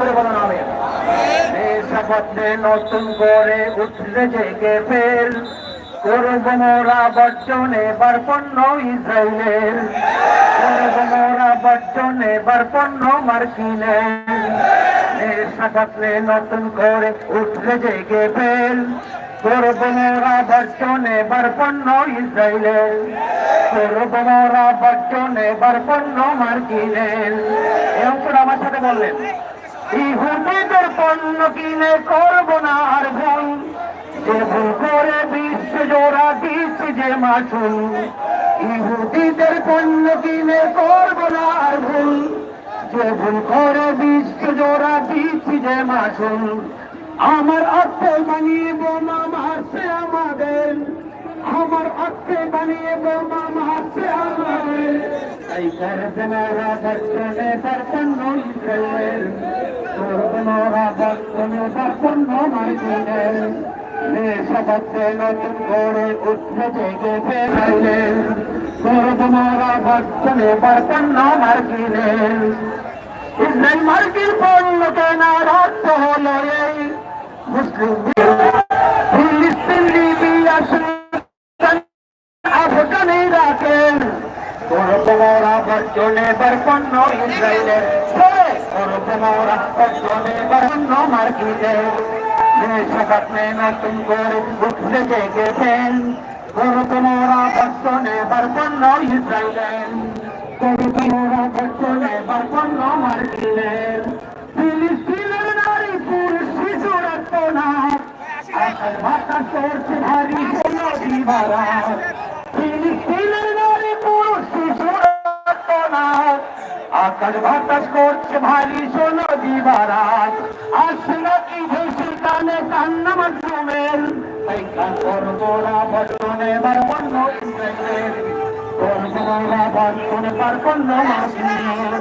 করে বলুন আমিন শপথে নতুন করে উঠলে জেগে ফেল। করব মোরা বর্জনে বারপন্ন ইসরায়েলের করব মোরা বর্জনে বারপন্ন মার্কিনের। নতুন করে উঠলে জেগে ফেল। করব মোরা বর্জনে বারপন্ন ইসরায়েলের করব মোরা বর্জনে বারপন্ন মার্কিনের। অংশটা আমার সাথে বললেন। ইহুদিদের পণ্য কিনে করব না আর ভুল। যে ভুল। করে বিশ্ব জোড়া দিচ্ছে যে মাসুল। আমার অর্থে বানিয়ে বোমা মারছে আমাদের। আমার অর্থে বানিয়ে বোমা মারছে আমাদের। করবে শপথে নতুন করে উঠে জেগে ফেরাইলেন করবে মোরা বর্জনে বরপন্ন ইসরায়েলের করবরা বর্জনে বরপন্ন মার্কিনের দেশে নতুন করে উঠলে জেগেছেন করবরা বর্জনে বরপন্ন ইসরায়েলের করবরা বর্জনে বরপন্ন মার্কিনের ফিলিস্তিনের নারী পুরুষ শিশু রক্ত না বাতাস করছে ভারী কোনো দিবারা আকাশ বাতাস করছে ভারী শোনো দিবারাত। আসছে নাকি ভেসে কানে কান্না মাধ্যমের এই কান করবোরা বর্তনে বার বন্ধ করবোরা বর্তনে বার বন্ধ আমার চাচা